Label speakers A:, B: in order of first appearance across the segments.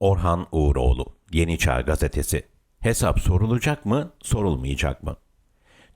A: Orhan Uğuroğlu, Yeni Çağ Gazetesi. Hesap sorulacak mı, sorulmayacak mı?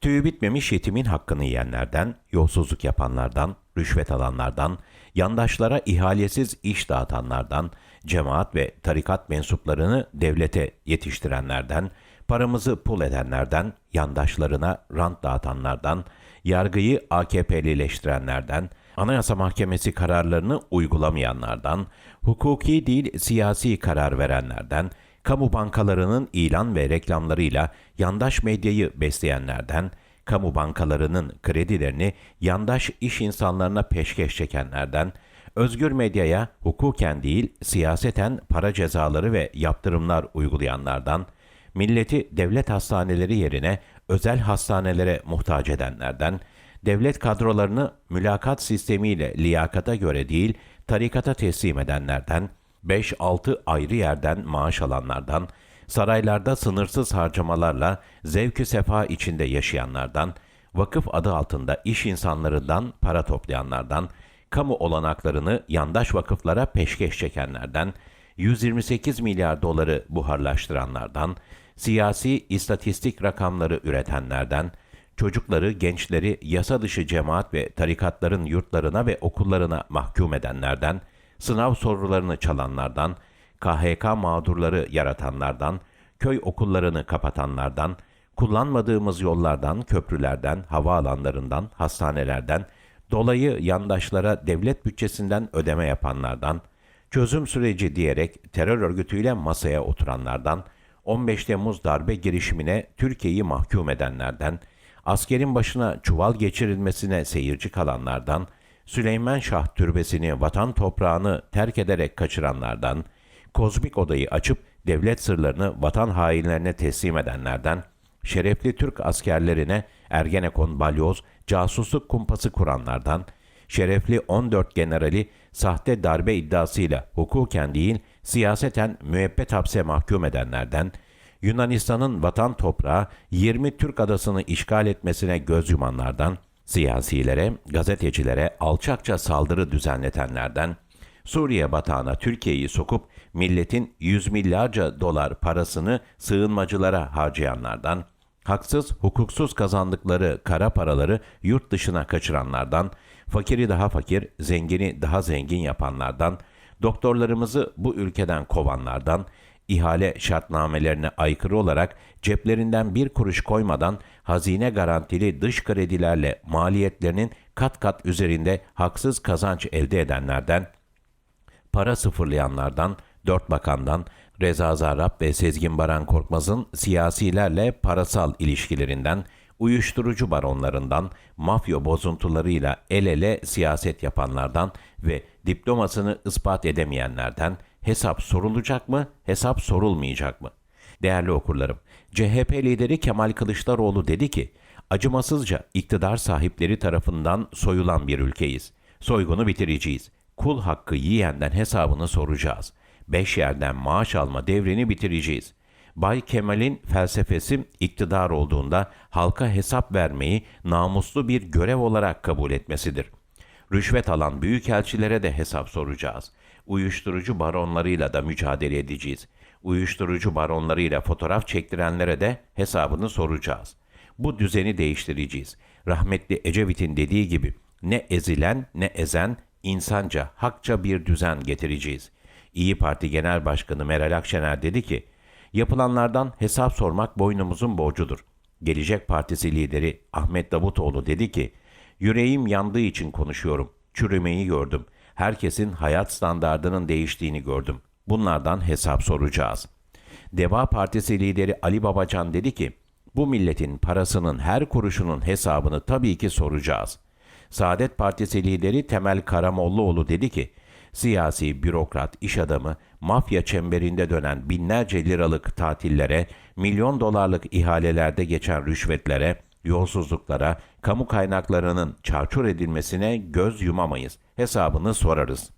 A: Tüyü bitmemiş yetimin hakkını yiyenlerden, yolsuzluk yapanlardan, rüşvet alanlardan, yandaşlara ihalesiz iş dağıtanlardan, cemaat ve tarikat mensuplarını devlete yetiştirenlerden, paramızı pul edenlerden, yandaşlarına rant dağıtanlardan, yargıyı AKP'lileştirenlerden, Anayasa Mahkemesi kararlarını uygulamayanlardan, hukuki değil siyasi karar verenlerden, kamu bankalarının ilan ve reklamlarıyla yandaş medyayı besleyenlerden, kamu bankalarının kredilerini yandaş iş insanlarına peşkeş çekenlerden, özgür medyaya hukuken değil siyaseten para cezaları ve yaptırımlar uygulayanlardan, milleti devlet hastaneleri yerine özel hastanelere muhtaç edenlerden, devlet kadrolarını mülakat sistemiyle liyakata göre değil, tarikata teslim edenlerden, 5-6 ayrı yerden maaş alanlardan, saraylarda sınırsız harcamalarla zevkü sefa içinde yaşayanlardan, vakıf adı altında iş insanlarından para toplayanlardan, kamu olanaklarını yandaş vakıflara peşkeş çekenlerden, 128 milyar doları buharlaştıranlardan, siyasi istatistik rakamları üretenlerden, çocukları, gençleri yasa dışı cemaat ve tarikatların yurtlarına ve okullarına mahkum edenlerden, sınav sorularını çalanlardan, KHK mağdurları yaratanlardan, köy okullarını kapatanlardan, kullanmadığımız yollardan, köprülerden, havaalanlarından, hastanelerden, dolayı yandaşlara devlet bütçesinden ödeme yapanlardan, çözüm süreci diyerek terör örgütüyle masaya oturanlardan, 15 Temmuz darbe girişimine Türkiye'yi mahkum edenlerden, askerin başına çuval geçirilmesine seyirci kalanlardan, Süleyman Şah türbesini, vatan toprağını terk ederek kaçıranlardan, kozmik odayı açıp devlet sırlarını vatan hainlerine teslim edenlerden, şerefli Türk askerlerine Ergenekon balyoz, casusluk kumpası kuranlardan, şerefli 14 generali sahte darbe iddiasıyla hukuken değil siyaseten müebbet hapse mahkum edenlerden, Yunanistan'ın vatan toprağı 20 Türk adasını işgal etmesine göz yumanlardan, siyasilere, gazetecilere alçakça saldırı düzenletenlerden, Suriye batağına Türkiye'yi sokup milletin yüz milyarca dolar parasını sığınmacılara harcayanlardan, haksız, hukuksuz kazandıkları kara paraları yurt dışına kaçıranlardan, fakiri daha fakir, zengini daha zengin yapanlardan, doktorlarımızı bu ülkeden kovanlardan, ihale şartnamelerine aykırı olarak ceplerinden bir kuruş koymadan hazine garantili dış kredilerle maliyetlerinin kat kat üzerinde haksız kazanç elde edenlerden, para sıfırlayanlardan, dört bakandan, Reza Zarrab ve Sezgin Baran Korkmaz'ın siyasilerle parasal ilişkilerinden, uyuşturucu baronlarından, mafya bozuntularıyla el ele siyaset yapanlardan ve diplomasını ispat edemeyenlerden hesap sorulacak mı, hesap sorulmayacak mı? Değerli okurlarım, CHP lideri Kemal Kılıçdaroğlu dedi ki, acımasızca iktidar sahipleri tarafından soyulan bir ülkeyiz. Soygunu bitireceğiz. Kul hakkı yiyenden hesabını soracağız. Beş yerden maaş alma devrini bitireceğiz. Bay Kemal'in felsefesi iktidar olduğunda halka hesap vermeyi namuslu bir görev olarak kabul etmesidir. Rüşvet alan büyükelçilere de hesap soracağız. Uyuşturucu baronlarıyla da mücadele edeceğiz. Uyuşturucu baronlarıyla fotoğraf çektirenlere de hesabını soracağız. Bu düzeni değiştireceğiz. Rahmetli Ecevit'in dediği gibi ne ezilen ne ezen insanca, hakça bir düzen getireceğiz. İyi Parti Genel Başkanı Meral Akşener dedi ki, yapılanlardan hesap sormak boynumuzun borcudur. Gelecek Partisi lideri Ahmet Davutoğlu dedi ki, yüreğim yandığı için konuşuyorum. Çürümeyi gördüm. Herkesin hayat standardının değiştiğini gördüm. Bunlardan hesap soracağız. Deva Partisi lideri Ali Babacan dedi ki, bu milletin parasının her kuruşunun hesabını tabii ki soracağız. Saadet Partisi lideri Temel Karamollaoğlu dedi ki, siyasi, bürokrat, iş adamı, mafya çemberinde dönen binlerce liralık tatillere, milyon dolarlık ihalelerde geçen rüşvetlere, yolsuzluklara, kamu kaynaklarının çarçur edilmesine göz yumamayız. Hesabını sorarız.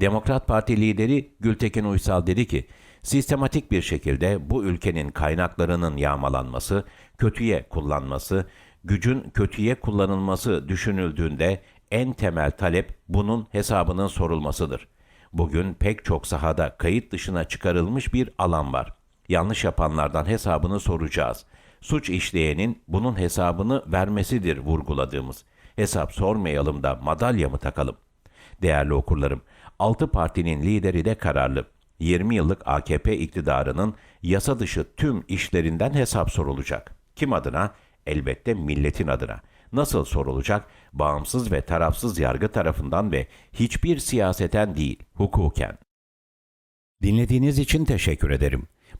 A: Demokrat Parti lideri Gültekin Uysal dedi ki, sistematik bir şekilde bu ülkenin kaynaklarının yağmalanması, kötüye kullanması, gücün kötüye kullanılması düşünüldüğünde en temel talep bunun hesabının sorulmasıdır. Bugün pek çok sahada kayıt dışına çıkarılmış bir alan var. Yanlış yapanlardan hesabını soracağız. Suç işleyenin bunun hesabını vermesidir vurguladığımız. Hesap sormayalım da madalya mı takalım? Değerli okurlarım, altı partinin lideri de kararlı. 20 yıllık AKP iktidarının yasa dışı tüm işlerinden hesap sorulacak. Kim adına? Elbette milletin adına. Nasıl sorulacak? Bağımsız ve tarafsız yargı tarafından ve hiçbir siyaseten değil, hukuken. Dinlediğiniz için teşekkür ederim.